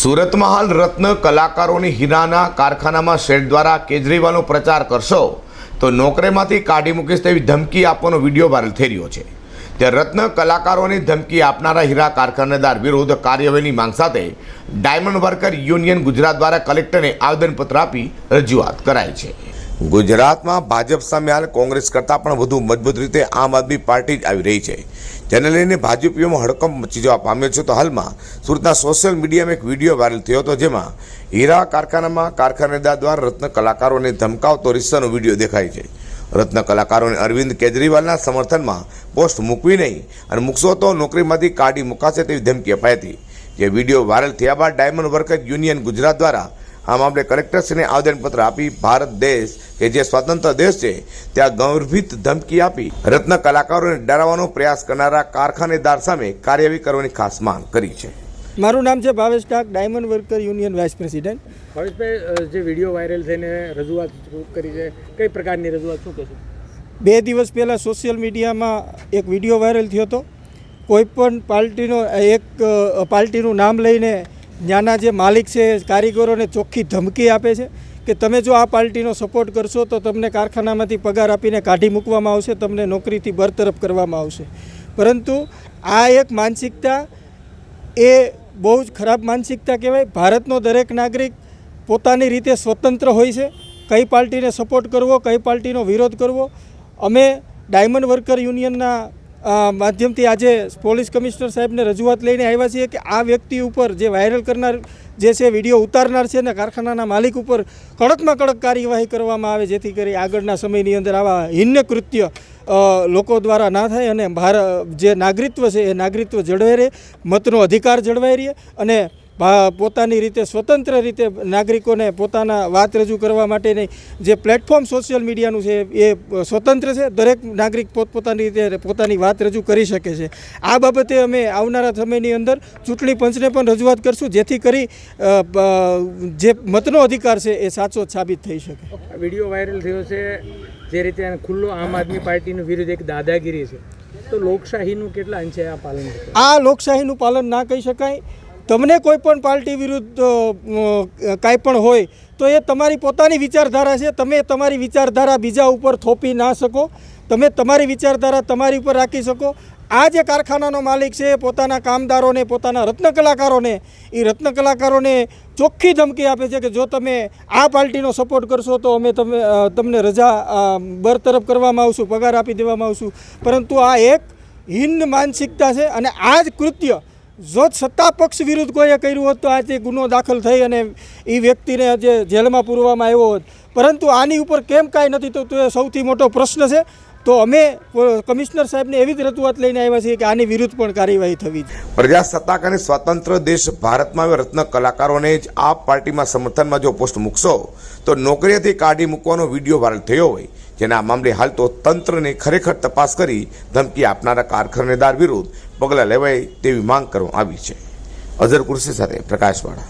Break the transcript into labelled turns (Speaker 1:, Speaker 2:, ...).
Speaker 1: સુરતમાં હાલ રત્ન કલાકારોની હીરાના કારખાનામાં શેડ દ્વારા કેજરીવાલનો પ્રચાર કરશો, તો નોકરીમાંથી કાઢી મૂકીશ તેવી ધમકી આપવાનો વીડિયો વાયરલ થઈ રહ્યો છે. ત્યાં રત્ન કલાકારોની ધમકી આપનારા હીરા કારખાનેદાર વિરુદ્ધ કાર્યવાહીની માંગ સાથે ડાયમંડ વર્કર યુનિયન ગુજરાત દ્વારા કલેક્ટરને આવેદનપત્ર આપી રજૂઆત કરાઈ છે. ગુજરાતમાં ભાજપ સામે હાલ કોંગ્રેસ કરતાં પણ વધુ મજબૂત રીતે આમ આદમી પાર્ટી જ આવી રહી છે. જેને લઈને ભાજપીઓમાં હડકંપ મચી જવા પામ્યો છે. તો હાલમાં સુરતના સોશિયલ મીડિયામાં એક વીડિયો વાયરલ થયો હતો જેમાં હીરા કારખાનામાં કારખાનેદાર દ્વારા રત્ન કલાકારોને ધમકાવતો રિસ્સાનો વીડિયો દેખાય છે. રત્ન કલાકારોને અરવિંદ કેજરીવાલના સમર્થનમાં પોસ્ટ મૂકવી નહીં અને મૂકશો તો નોકરીમાંથી કાઢી મુકાશે તેવી ધમકી અપાઈ હતી. જે વીડિયો વાયરલ થયા બાદ ડાયમંડ વર્કર યુનિયન ગુજરાત દ્વારા આ મામલે કલેક્ટરશ્રીને આવેદનપત્ર આપી ભારત દેશ કે જે સ્વતંત્ર દેશ છે ત્યાં ગર્ભિત ધમકી આપી રત્ન કલાકારોને ડરાવવાનો પ્રયાસ કરનારા કારખાનેદાર સામે કાર્યવાહી કરવાની ખાસ માંગ કરી છે.
Speaker 2: મારું નામ છે Bhavesh Tak diamond worker union vice president.
Speaker 3: ભાવેશભાઈ જે વીડિયો વાયરલ થઈને રજૂઆત કરી છે? કઈ પ્રકારની રજૂઆત શું કહેશો?
Speaker 2: બે દિવસ પહેલાં સોશિયલ મીડિયામાં એક વીડિયો વાયરલ થયો હતો. કોઈપણ પાર્ટીનો એક પાર્ટીનું નામ લઈને ત્યાંના જે માલિક છે, કારીગરોને ચોખ્ખી ધમકી આપે છે કે તમે જો આ પાર્ટીનો સપોર્ટ કરશો તો તમને કારખાનામાંથી પગાર આપીને કાઢી મૂકવામાં આવશે, તમને નોકરીથી બરતરફ કરવામાં આવશે. પરંતુ આ એક માનસિકતા એ બહુ જ ખરાબ માનસિકતા કહેવાય. ભારતનો દરેક નાગરિક પોતાની રીતે સ્વતંત્ર હોય છે. કઈ પાર્ટીને સપોર્ટ કરવો, કઈ પાર્ટીનો વિરોધ કરવો. અમે ડાયમંડ વર્કર યુનિયનના માધ્યમથી આજે પોલીસ કમિશનર સાહેબને રજૂઆત લઈને આવ્યા છીએ કે આ વ્યક્તિ ઉપર જે વાયરલ કરનાર જે છે, વીડિયો ઉતારનાર છે ને કારખાનાના માલિક ઉપર કડકમાં કડક કાર્યવાહી કરવામાં આવે, જેથી કરી આગળના સમયની અંદર આવા હિન્ન કૃત્ય લોકો દ્વારા ના થાય અને ભારત જે નાગરિકત્વ છે, એ નાગરિકત્વ જળવાઈ રહે, મતનો અધિકાર જળવાઈ રહે અને પોતાની રીતે સ્વતંત્ર રીતે નાગરિકોને પોતાના વાત રજૂ કરવા માટેની જે પ્લેટફોર્મ સોશિયલ મીડિયાનું છે એ સ્વતંત્ર છે. દરેક નાગરિક પોતપોતાની રીતે પોતાની વાત રજૂ કરી શકે છે. આ બાબતે અમે આવનારા સમયની અંદર ચૂંટણી પંચને પણ રજૂઆત કરશું જેથી કરી જે મતનો અધિકાર છે એ સાચો સાબિત થઈ શકે.
Speaker 3: વીડિયો વાયરલ થયો છે જે રીતે ખુલ્લો આમ આદમી પાર્ટીનું વિરુદ્ધ એક દાદાગીરી છે. તો લોકશાહીનું કેટલા અંશે આ પાલન
Speaker 2: આ લોકશાહીનું પાલન ના કહી શકાય. તમને કોઈ પણ પાર્ટી વિરુદ્ધ કાંઈ પણ હોય, તો એ તમારી પોતાની વિચારધારા છે. તમે તમારી વિચારધારા બીજા ઉપર થોપી ના શકો. તમે તમારી વિચારધારા તમારી ઉપર રાખી શકો. આ જે કારખાનાનો માલિક છે, પોતાના કામદારોને, પોતાના રત્ન કલાકારોને એ રત્ન કલાકારોને ચોખ્ખી ધમકી આપે છે કે જો તમે આ પાર્ટીનો સપોર્ટ કરશો, તો અમે તમે તમને રજા બરતરફ કરવામાં આવશું, પગાર આપી દેવામાં આવશું. પરંતુ આ એક હિન્દ માનસિકતા છે અને આ જ કૃત્ય જો સત્તા પક્ષ વિરુદ્ધ કોઈએ કર્યું હોત તો આજે ગુનો દાખલ થઈ અને એ વ્યક્તિને આજે જેલમાં પૂરવામાં આવ્યો હોત. પરંતુ આની ઉપર કેમ કાંઈ નથી તો એ સૌથી મોટો પ્રશ્ન છે. તો અમે કમિશનર સાહેબને એવી જ રજૂઆત લઈને આવ્યા છીએ કે આની વિરુદ્ધ પણ કાર્યવાહી થવી જોઈએ.
Speaker 1: પ્રજાસત્તાક અને સ્વતંત્ર દેશ ભારતમાં રત્ન કલાકારોને જ આ પાર્ટીમાં સમર્થનમાં જો પોસ્ટ મૂકશો, તો નોકરીએથી કાઢી મૂકવાનો વીડિયો વાયરલ થયો હોય. જેના મામલે હાલ તો તંત્રને ખરેખર તપાસ કરી ધમકી આપનારા કારખાનેદાર વિરુદ્ધ પગલાં લેવાય તેવી માંગ કરવામાં આવી છે. અઝર કુરશી સાથે પ્રકાશવાળા.